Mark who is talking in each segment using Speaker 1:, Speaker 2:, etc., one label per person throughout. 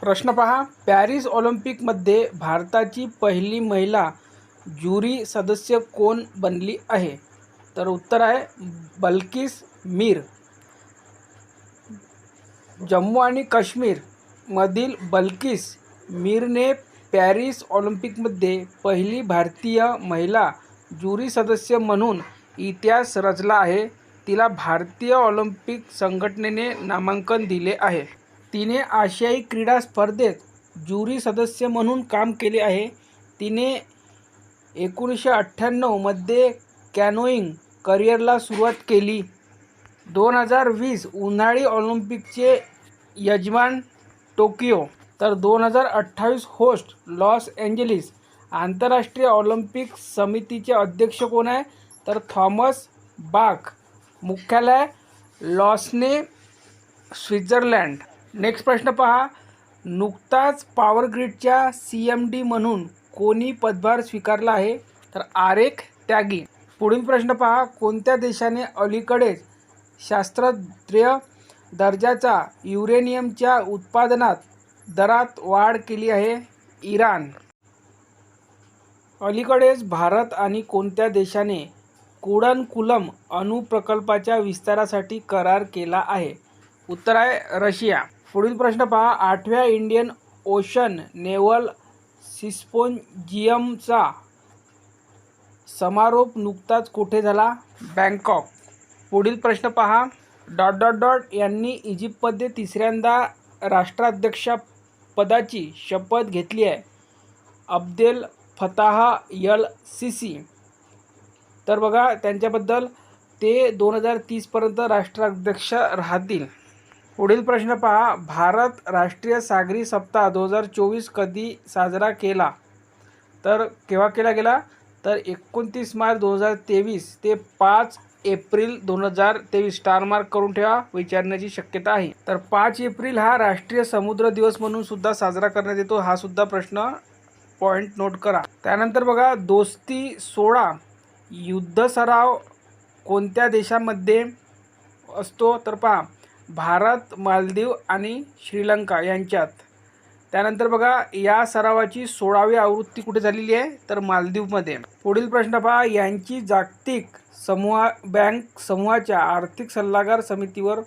Speaker 1: प्रश्न पहा. पॅरिस ऑलिम्पिकमध्ये भारताची पहिली महिला ज्युरी सदस्य कोण बनली आहे? तर उत्तर आहे बल्किस मीर. जम्मू आणि काश्मीरमधील बल्किस मीरने पॅरिस ऑलिम्पिकमध्ये पहिली भारतीय महिला ज्युरी सदस्य म्हणून इतिहास रचला आहे. तिला भारतीय ऑलिम्पिक संघटनेने नामांकन दिले आहे. तिने आशियाई क्रीडा स्पर्धेत ज्युरी सदस्य म्हणून काम केले आहे. तिने एकोणीसशे अठ्ठ्याण्णवमध्ये कॅनोईंग करिअरला सुरुवात केली. दोन हजार वीस उन्हाळी ऑलिम्पिकचे यजमान टोकियो तर दोन हजार अठ्ठावीस होस्ट लॉस एंजलिस आंतरराष्ट्रीय ऑलिम्पिक समितीचे अध्यक्ष कोण आहे? तर थॉमस बाक मुख्यालय लॉसने स्वित्झर्लंड. नेक्स्ट प्रश्न पहा. नुकताच पॉवर ग्रीडच्या सी एम डी म्हणून कोणी पदभार स्वीकारला आहे? तर आरेख त्यागी. पुढील प्रश्न पहा. कोणत्या देशाने अलीकडेच शास्त्रज्ञ दर्जाचा युरेनियमच्या उत्पादनात दरात वाढ केली आहे? इराण. अलीकडेच भारत आणि कोणत्या देशाने कुडनकुलम अणुप्रकल्पाच्या विस्तारासाठी करार केला आहे? उत्तर आहे रशिया. पुढील प्रश्न पहा. आठव्या इंडियन ओशन नेव्हल सिस्पोंजियमचा समारोप नुकताच कुठे झाला? बँकॉक. पुढील प्रश्न पहा. डॉट डॉट डॉट यांनी इजिप्तमध्ये तिसऱ्यांदा राष्ट्राध्यक्षपदाची शपथ घेतली आहे. Abdel Fattah el Sisi. तर बघा त्यांच्याबद्दल ते दोन हजार तीसपर्यंत राष्ट्राध्यक्ष राहतील. पुढील प्रश्न पहा. भारत राष्ट्रीय सागरी सप्ताह दोन हजार चोवीस कधी साजरा केला? तर केव्हा केला गेला? तर एकोणतीस मार्च दोन हजार तेवीस ते पाच एप्रिल दोन हजार तेवीस. स्टार मार्क करून ठेवा विचारण्याची शक्यता आहे. तर पाच एप्रिल हा राष्ट्रीय समुद्र दिवस म्हणून सुद्धा साजरा करण्यात येतो हा सुद्धा प्रश्न पॉईंट नोट करा. त्यानंतर बघा दोस्ती सोळा युद्ध सराव कोणत्या देशामध्ये असतो? तर पहा भारत मालदीव आणि श्रीलंका यांच्यात. त्यानंतर बघा या सरावाची सोळावी आवृत्ती कुठे झालेली आहे? तर मालदीवमध्ये. पुढील प्रश्न पहा यांची जागतिक समूहा बँक समूहाच्या आर्थिक सल्लागार समितीवर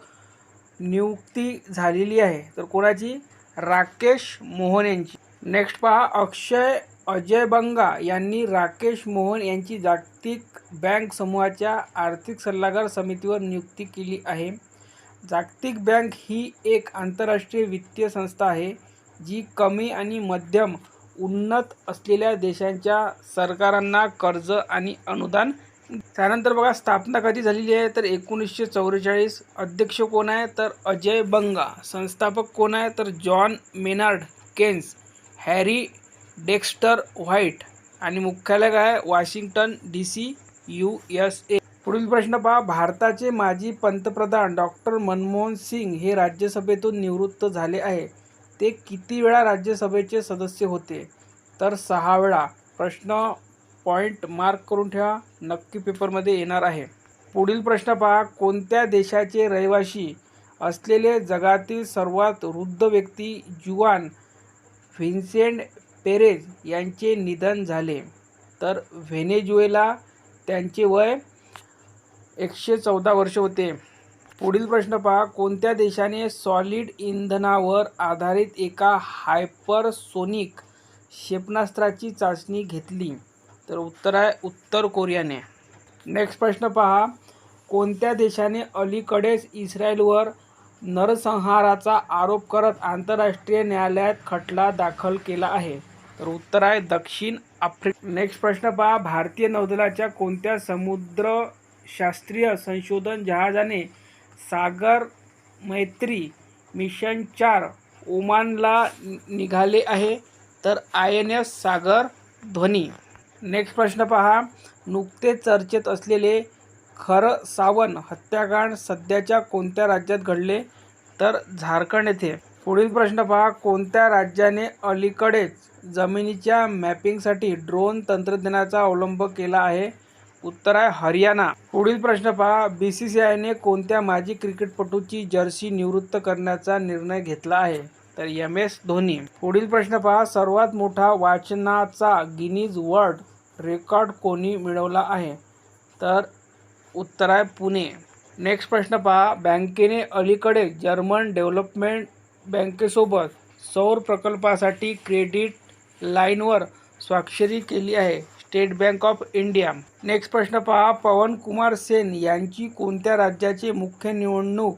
Speaker 1: नियुक्ती झालेली आहे. तर कोणाची? राकेश मोहन यांची. नेक्स्ट पहा अक्षय अजय बंगा यांनी राकेश मोहन यांची जागतिक बँक समूहाच्या आर्थिक सल्लागार समितीवर नियुक्ती केली आहे. जागतिक बँक ही एक आंतरराष्ट्रीय वित्तीय संस्था आहे जी कमी आणि मध्यम उन्नत असलेल्या देशांच्या सरकारांना कर्ज आणि अनुदान त्यानंतर बघा स्थापना कधी झालेली आहे? तर एकोणीसशे चौवेचाळीस. अध्यक्ष कोण आहे? तर अजय बंगा. संस्थापक कोण आहे? तर John Maynard Keynes. Harry Dexter White. आणि मुख्यालय काय आहे? Washington D C U S A. पुढील प्रश्न पहा. भारताचे माजी पंतप्रधान डॉक्टर मनमोहन सिंग हे राज्यसभेतून निवृत्त झाले आहे. ते किती वेळा राज्यसभेचे सदस्य होते? तर सहा वेळा. प्रश्न पॉईंट मार्क करून ठेवा. नक्की पेपरमध्ये येणार आहे. पुढील प्रश्न पहा. कोणत्या देशाचे रहिवासी असलेले जगातील सर्वात वृद्ध व्यक्ती जुआन व्हिन्सेंट पेरेज यांचे निधन झाले? तर व्हेनेजुएला त्यांचे वय एकशे चौदा वर्ष होते. पुढील प्रश्न पहा कोणत्या देशाने सॉलिड इंधनावर आधारित एका हायपरसोनिक क्षेपणास्त्राची चाचणी घेतली? तर उत्तर आहे उत्तर कोरियाने. नेक्स्ट प्रश्न पहा कोणत्या देशाने अलीकडेच इस्रायलवर नरसंहाराचा आरोप करत आंतरराष्ट्रीय न्यायालयात खटला दाखल केला आहे? तर उत्तर आहे दक्षिण आफ्रिका. नेक्स्ट प्रश्न पहा भारतीय नौदलाच्या कोणत्या समुद्र शास्त्रीय संशोधन जहाजाने सागर मैत्री मिशन चार ओमानला निघाले आहे. तर आय एन एस सागर ध्वनी. नेक्स्ट प्रश्न पहा. नुकतेच चर्चेत असलेले खरसावन हत्याकांड सध्याच्या कोणत्या राज्यात घडले? तर झारखंड येथे. पुढील प्रश्न पहा. कोणत्या राज्याने अलीकडेच जमिनीच्या मॅपिंगसाठी ड्रोन तंत्रज्ञानाचा अवलंब केला आहे? उत्तर आहे हरियाणा. पुढील प्रश्न पहा. बी सी सी आयने कोणत्या माजी क्रिकेटपटूची जर्सी निवृत्त करण्याचा निर्णय घेतला आहे? तर एम एस धोनी. पुढील प्रश्न पहा. सर्वात मोठा वाचनाचा गिनीज वर्ल्ड रेकॉर्ड कोणी मिळवला आहे? तर उत्तर आहे पुणे. नेक्स्ट प्रश्न पहा. बँकेने अलीकडे जर्मन डेव्हलपमेंट बँकेसोबत सौर प्रकल्पासाठी क्रेडिट लाईनवर स्वाक्षरी केली आहे. State Bank of India. Next प्रश्न पहा. पवन कुमार सेन यांची कोणत्या राज्याचे मुख्य निवडणूक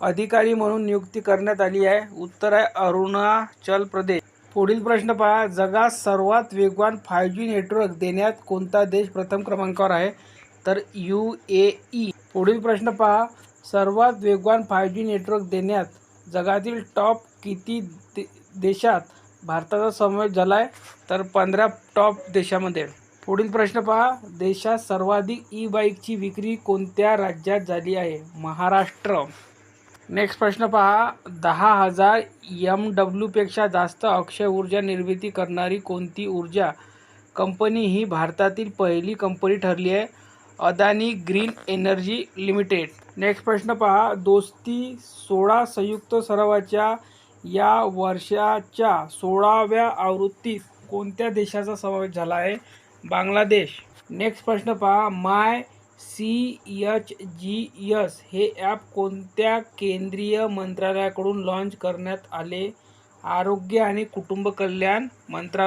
Speaker 1: अधिकारी म्हणून नियुक्ती करण्यात आली आहे? उत्तर आहे अरुणाचल प्रदेश. पुढील प्रश्न पहा. जगात सर्वात वेगवान फाय जी नेटवर्क देण्यात कोणता देश प्रथम क्रमांकावर आहे? तर यू ए ई. पुढील प्रश्न पहा. सर्वात वेगवान फाय जी नेटवर्क देण्यात जगातील टॉप किती दे देशात भारताचा समावेश झाला आहे तर पंधरा टॉप देशामध्ये. पुढील प्रश्न पहा. देशात सर्वाधिक ई बाईकची विक्री कोणत्या राज्यात झाली आहे? महाराष्ट्र. नेक्स्ट प्रश्न पहा. दहा हजार एम डब्ल्यूपेक्षा जास्त अक्षय ऊर्जा निर्मिती करणारी कोणती ऊर्जा कंपनी ही भारतातील पहिली कंपनी ठरली आहे? Adani Green Energy Limited. Next प्रश्न पहा. दोस्ती सोळा संयुक्त सरावाच्या या वर्षाच्या सोळाव्या आवृत्तीत कोणत्या देशाचा समावेश झाला आहे? बांगलादेश. नेक्स्ट प्रश्न पहा. My C H G S हे ॲप कोणत्या केंद्रीय मंत्रालयाकडून लॉन्च करण्यात आले? आरोग्य आणि कुटुंब कल्याण मंत्रालय